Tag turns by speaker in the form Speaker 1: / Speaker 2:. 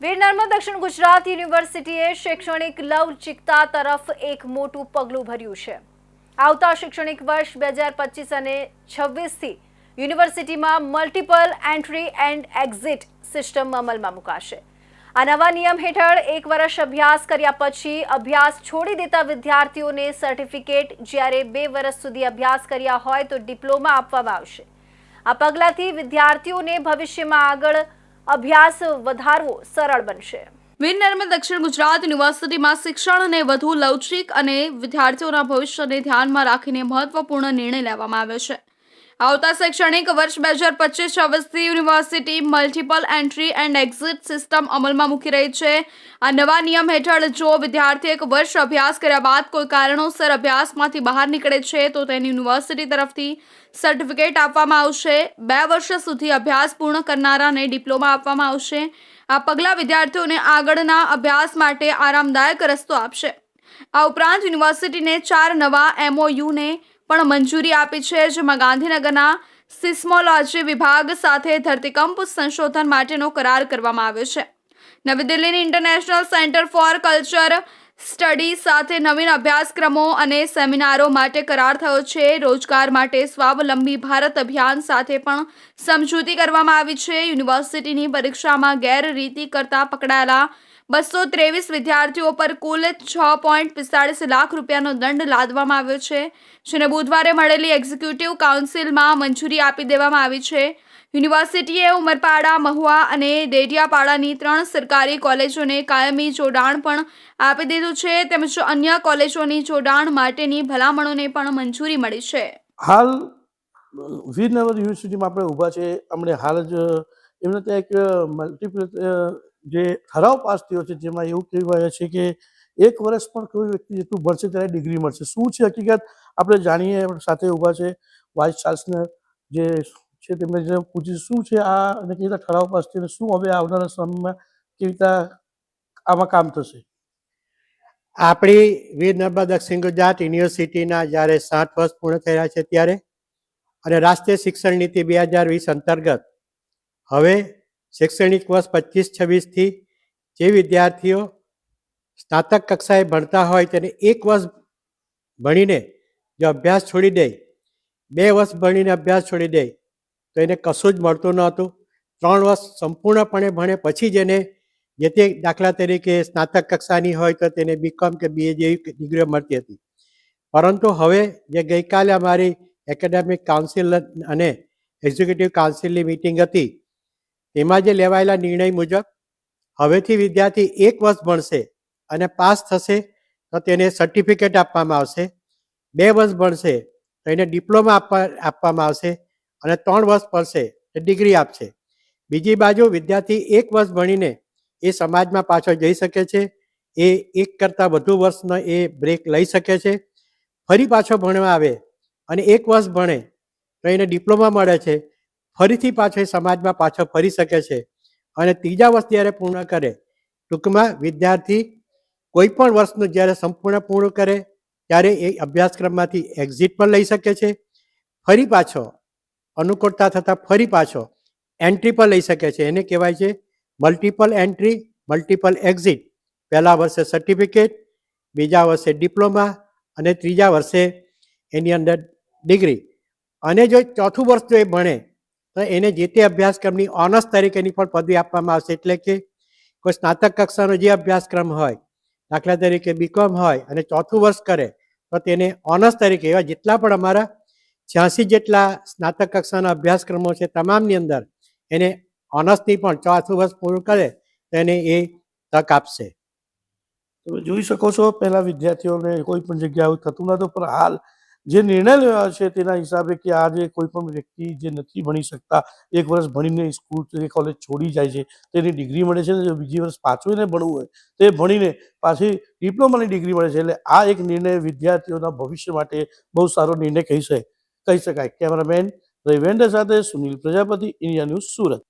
Speaker 1: વીર નર્મદ દક્ષિણ ગુજરાત યુનિવર્સિટીએ શૈક્ષણિક લવચિકતા તરફ એક મોટું પગલું ભર્યું છે. આવતા શૈક્ષણિક વર્ષ બે હજાર પચીસ અને છવ્વીસથી યુનિવર્સિટીમાં multiple entry and exit system અમલમાં મુકાશે. આ નવા નિયમ હેઠળ એક વર્ષ અભ્યાસ કર્યા પછી અભ્યાસ છોડી દેતા વિદ્યાર્થીઓને સર્ટિફિકેટ જ્યારે બે વર્ષ સુધી અભ્યાસ કર્યા હોય તો ડિપ્લોમા આપવામાં આવશે. આ પગલાંથી વિદ્યાર્થીઓને ભવિષ્યમાં આગળ અભ્યાસ વધારવો સરળ બનશે.
Speaker 2: વીર દક્ષિણ ગુજરાત યુનિવર્સિટીમાં શિક્ષણને વધુ લવચિક અને વિદ્યાર્થીઓના ભવિષ્યને ધ્યાનમાં રાખીને મહત્વપૂર્ણ નિર્ણય લેવામાં આવ્યો છે. આવતા શૈક્ષણિક વર્ષ બે હજાર પચીસ છવ્વીસથી university multiple entry and exit system અમલમાં મૂકી રહી છે. આ નવા નિયમ હેઠળ જો વિદ્યાર્થી એક વર્ષ અભ્યાસ કર્યા બાદ કોઈ કારણોસર અભ્યાસમાંથી બહાર નીકળે છે, તો તેને યુનિવર્સિટી તરફથી સર્ટિફિકેટ આપવામાં આવશે. બે વર્ષ સુધી અભ્યાસ પૂર્ણ કરનારાને ડિપ્લોમા આપવામાં આવશે. આ પગલાં વિદ્યાર્થીઓને આગળના અભ્યાસ માટે આરામદાયક રસ્તો આપશે. આ ઉપરાંત યુનિવર્સિટીને ચાર નવા એમઓયુને પણ મંજૂરી આપી છે જેમાં ગાંધીનગરના સિસ્મોલોજી વિભાગ સાથે ધરતીકંપ સંશોધન માટેનો કરાર કરવામાં આવ્યો છે. નવી દિલ્હીની international centre for culture study સાથે નવીન અભ્યાસક્રમો અને સેમિનારો માટે કરાર થયો છે. રોજગાર માટે સ્વાવલંબી ભારત અભિયાન સાથે પણ સમજૂતી કરવામાં આવી છે. યુનિવર્સિટીની પરીક્ષામાં ગેરરીતિ કરતા પકડાયેલા બસો ત્રેવીસ વિદ્યાર્થીઓ પર કુલ છ પોઈન્ટ પિસ્તાળીસ લાખ રૂપિયાનો દંડ લાદવામાં આવ્યો છે, જેને બુધવારે મળેલી એક્ઝિક્યુટિવ કાઉન્સિલમાં મંજૂરી આપી દેવામાં આવી છે. યુનિવર્સિટીએ ઉમરપાડા, મહુવા અને ડેડિયાપાડાની ત્રણ સરકારી કોલેજોને કાયમી જોડાણ પણ આપી દીધું છે, તેમજ અન્ય કોલેજોની જોડાણ માટેની ભલામણોને પણ મંજૂરી મળી છે.
Speaker 3: હાલ વીરનગર યુનિવર્સિટીમાં આપણે ઊભા છે, અમને હાલ જ એમને ત્યાં એક મલ્ટિપલ જે ઠરાવ પાસ થયો છે, જેમાં એવું કહેવાય છે કે એક વર્ષ પણ કોઈ વ્યક્તિ જેટલું ભણશે ત્યારે ડિગ્રી મળશે. શું છે હકીકત? આપણે જાણીએ સાથે ઊભા છે વાઇસ ચાન્સલર જે છે તેમને જે પૂછ્યું, શું છે આ અને કેવી રીતે ઠરાવ પાસ થયો શું હવે આવનારા સમયમાં કેવી રીતે આમાં કામ થશે?
Speaker 4: આપણી વીર નર્મદા દક્ષિણ ગુજરાત યુનિવર્સિટીના જ્યારે સાત વર્ષ પૂર્ણ થયા છે ત્યારે અને રાષ્ટ્રીય શિક્ષણ નીતિ બે હજાર વીસ અંતર્ગત હવે શૈક્ષણિક વર્ષ પચીસ છવ્વીસથી જે વિદ્યાર્થીઓ સ્નાતક કક્ષાએ ભણતા હોય તેને એક વર્ષ ભણીને જો અભ્યાસ છોડી દે, બે વર્ષ ભણીને અભ્યાસ છોડી દે, તો એને કશું જ મળતું નહોતું ત્રણ વર્ષ સંપૂર્ણપણે ભણે, પછી જ એને જે તે દાખલા તરીકે સ્નાતક કક્ષાની હોય તો તેને બીકોમ કે બીએ જેવી ડિગ્રીઓ મળતી હતી. પરંતુ હવે જે ગઈકાલે અમારી એકેડેમિક કાઉન્સિલ અને એક્ઝિક્યુટિવ કાઉન્સિલની મિટિંગ હતી તેમાં જે લેવાયેલા નિર્ણય મુજબ હવેથી વિદ્યાર્થી એક વર્ષ ભણશે અને પાસ થશે તો તેને સર્ટિફિકેટ આપવામાં આવશે. બે વર્ષ ભણશે તો એને ડિપ્લોમા આપવા, આપવામાં આવશે અને ત્રણ વર્ષ પડશે તો ડિગ્રી આપશે. બીજી બાજુ વિદ્યાર્થી એક વર્ષ ભણીને એ સમાજમાં પાછો જઈ શકે છે. એ એક કરતાં વધુ વર્ષનો એ બ્રેક લઈ શકે છે. ફરી પાછો ભણવા આવે અને એક વર્ષ ભણે તો એને ડિપ્લોમા મળે છે. ફરીથી પાછો એ સમાજમાં પાછો ફરી શકે છે. અને ત્રીજા વર્ષ જ્યારે પૂર્ણ કરે, ટૂંકમાં વિદ્યાર્થી કોઈ પણ વર્ષનું જ્યારે સંપૂર્ણ પૂર્ણ કરે, ત્યારે એ અભ્યાસક્રમમાંથી એક્ઝિટ પણ લઈ શકે છે. ફરી પાછો, અનુકૂળતા થતાં ફરી પાછો એન્ટ્રી પણ લઈ શકે છે. એને કહેવાય છે મલ્ટિપલ એન્ટ્રી મલ્ટિપલ એક્ઝિટ પહેલા વર્ષે સર્ટિફિકેટ બીજા વર્ષે ડિપ્લોમા અને ત્રીજા વર્ષે એની અંદર ડિગ્રી અને જો ચોથું વર્ષ જો એ ભણે એને જે તે અભ્યાસક્રમની ઓનર્સ તરીકેની પણ પદવી આપવામાં આવશે. એટલે કે કોઈ સ્નાતક કક્ષાનો જે અભ્યાસક્રમ હોય, દાખલા તરીકે બીકોમ હોય અને ચોથું વર્ષ કરે, તો તેને ઓનર્સ તરીકે એવા જેટલા પણ અમારા છ્યાસી જેટલા સ્નાતક કક્ષાના અભ્યાસક્રમો છે તમામની અંદર, એને ઓનર્સની પણ ચોથું વર્ષ પૂરું કરે, તો એને એ તક આપશે.
Speaker 3: જોઈ શકો છો, પહેલા વિદ્યાર્થીઓને કોઈ પણ જગ્યાએ થતું નહોતું પણ હાલ જે નિર્ણય લેવા છે તેના હિસાબે કે આજે કોઈ પણ વ્યક્તિ જે નથી ભણી શકતા, એક વર્ષ ભણીને સ્કૂલ કોલેજ છોડી જાય છે, તેની ડિગ્રી મળે છે ને બીજી વર્ષ પાછું એને ભણવું હોય, તે ભણીને પાછી ડિપ્લોમાની ડિગ્રી મળે છે. એટલે આ એક નિર્ણય વિદ્યાર્થીઓના ભવિષ્ય માટે બહુ સારો નિર્ણય કહી શકાય કહી શકાય. કેમેરામેન રવિવેન્દ્ર સાથે સુનિલ પ્રજાપતિ, ઇન્ડિયા ન્યૂઝ સુરત.